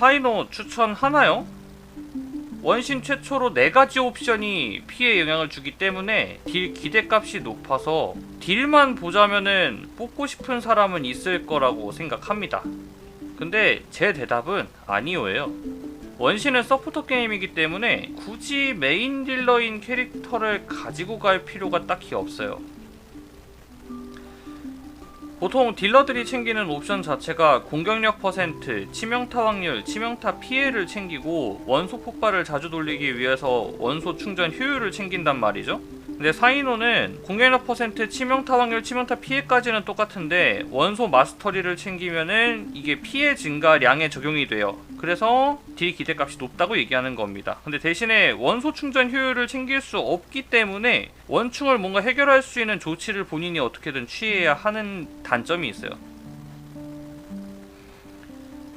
사이노 추천하나요? 원신 최초로 4가지 옵션이 피해 영향을 주기 때문에 딜 기대값이 높아서 딜만 보자면은 뽑고 싶은 사람은 있을 거라고 생각합니다. 근데 제 대답은 아니오예요. 원신은 서포터 게임이기 때문에 굳이 메인 딜러인 캐릭터를 가지고 갈 필요가 딱히 없어요. 보통 딜러들이 챙기는 옵션 자체가 공격력 퍼센트, 치명타 확률, 치명타 피해를 챙기고 원소 폭발을 자주 돌리기 위해서 원소 충전 효율을 챙긴단 말이죠. 근데 사이노는 공격력 퍼센트, 치명타 확률, 치명타 피해까지는 똑같은데 원소 마스터리를 챙기면은 이게 피해 증가량에 적용이 돼요. 그래서 딜 기대값이 높다고 얘기하는 겁니다. 근데 대신에 원소 충전 효율을 챙길 수 없기 때문에 원충을 뭔가 해결할 수 있는 조치를 본인이 어떻게든 취해야 하는 단점이 있어요.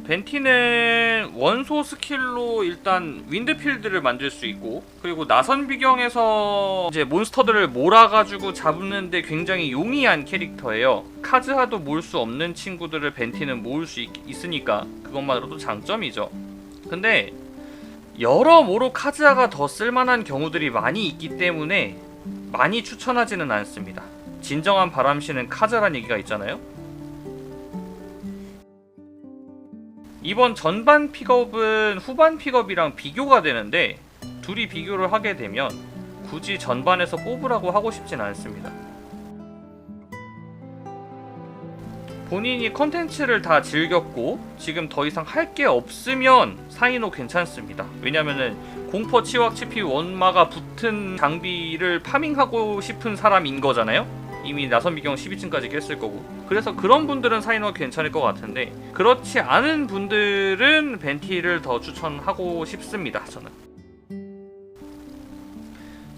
벤티는 원소 스킬로 일단 윈드필드를 만들 수 있고 그리고 나선 비경에서 이제 몬스터들을 몰아가지고 잡는데 굉장히 용이한 캐릭터예요. 카즈하도 모을 수 없는 친구들을 벤티는 모을 수 있, 있으니까 그것만으로도 장점이죠. 근데 여러모로 카즈하가 더 쓸만한 경우들이 많이 있기 때문에 많이 추천하지는 않습니다. 진정한 바람씨는 카즈란 얘기가 있잖아요. 이번 전반 픽업은 후반 픽업이랑 비교가 되는데 둘이 비교를 하게 되면 굳이 전반에서 뽑으라고 하고 싶진 않습니다. 본인이 컨텐츠를 다 즐겼고 지금 더 이상 할 게 없으면 사이노 괜찮습니다. 왜냐면은 공포 치왁 치피 원마가 붙은 장비를 파밍하고 싶은 사람인 거잖아요. 이미 나선 비경 12층까지 깼을 거고. 그래서 그런 분들은 사이노가 괜찮을 것 같은데 그렇지 않은 분들은 벤티를 더 추천하고 싶습니다 저는.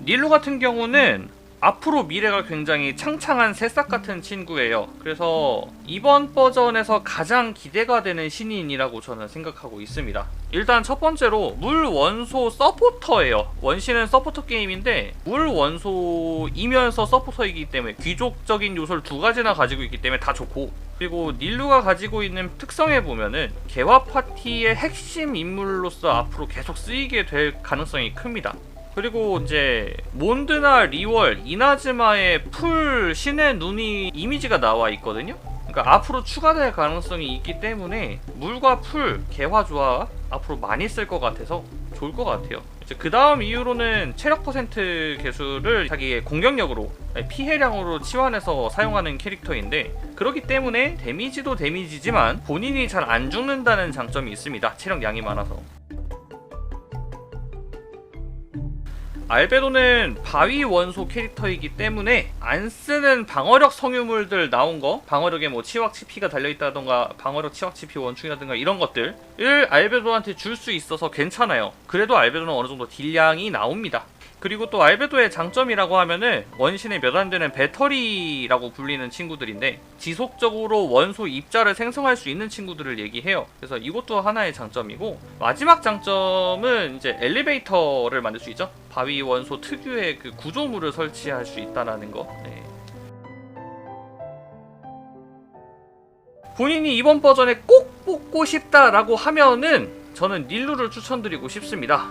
닐루 같은 경우는 앞으로 미래가 굉장히 창창한 새싹 같은 친구예요. 그래서 이번 버전에서 가장 기대가 되는 신인이라고 저는 생각하고 있습니다. 일단 첫 번째로 물 원소 서포터예요. 원신은 서포터 게임인데 물 원소이면서 서포터이기 때문에 귀족적인 요소를 두 가지나 가지고 있기 때문에 다 좋고 그리고 닐루가 가지고 있는 특성에 보면은 개화 파티의 핵심 인물로서 앞으로 계속 쓰이게 될 가능성이 큽니다. 그리고 이제 몬드나 리월, 이나즈마의 풀 신의 눈이 이미지가 나와 있거든요. 그러니까 앞으로 추가될 가능성이 있기 때문에 물과 풀 개화 조합 앞으로 많이 쓸 것 같아서 좋을 것 같아요. 이제 그 다음 이후로는 체력 퍼센트 개수를 자기의 공격력으로 피해량으로 치환해서 사용하는 캐릭터인데 그렇기 때문에 데미지도 데미지지만 본인이 잘 안 죽는다는 장점이 있습니다. 체력량이 많아서. 알베도는 바위 원소 캐릭터이기 때문에 안 쓰는 방어력 성유물들 나온 거 방어력에 뭐 치확 치피가 달려있다던가 방어력 치확 치피 원충이라든가 이런 것들을 알베도한테 줄 수 있어서 괜찮아요. 그래도 알베도는 어느 정도 딜량이 나옵니다 그리고 또 알베도의 장점이라고 하면은 원신에 몇 안 되는 배터리라고 불리는 친구들인데 지속적으로 원소 입자를 생성할 수 있는 친구들을 얘기해요. 그래서 이것도 하나의 장점이고 마지막 장점은 이제 엘리베이터를 만들 수 있죠. 바위 원소 특유의 그 구조물을 설치할 수 있다라는 거. 네. 본인이 이번 버전에 꼭 뽑고 싶다라고 하면은 저는 닐루를 추천드리고 싶습니다.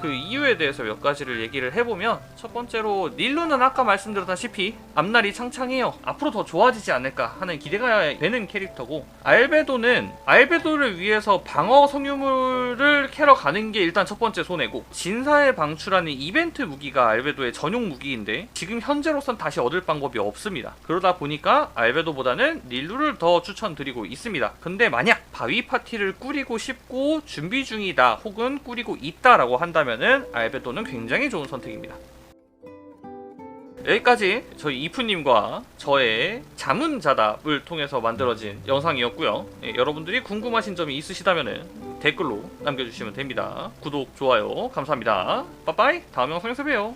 그 이유에 대해서 몇 가지를 얘기를 해보면 첫 번째로 닐루는 아까 말씀드렸다시피 앞날이 창창해요. 앞으로 더 좋아지지 않을까 하는 기대가 되는 캐릭터고 알베도는 알베도를 위해서 방어 성유물을 캐러 가는 게 일단 첫 번째 손해고 진사의 방출하는 이벤트 무기가 알베도의 전용 무기인데 지금 현재로선 다시 얻을 방법이 없습니다. 그러다 보니까 알베도보다는 닐루를 더 추천드리고 있습니다. 근데 만약 바위 파티를 꾸리고 싶고 준비 중이다 혹은 꾸리고 있다라고 한다면은 알베도는 굉장히 좋은 선택입니다. 여기까지 저희 이프님과 저의 자문자답을 통해서 만들어진 영상이었고요. 예, 여러분들이 궁금하신 점이 있으시다면 댓글로 남겨주시면 됩니다. 구독, 좋아요 감사합니다. 빠빠이 다음 영상에서 봬요.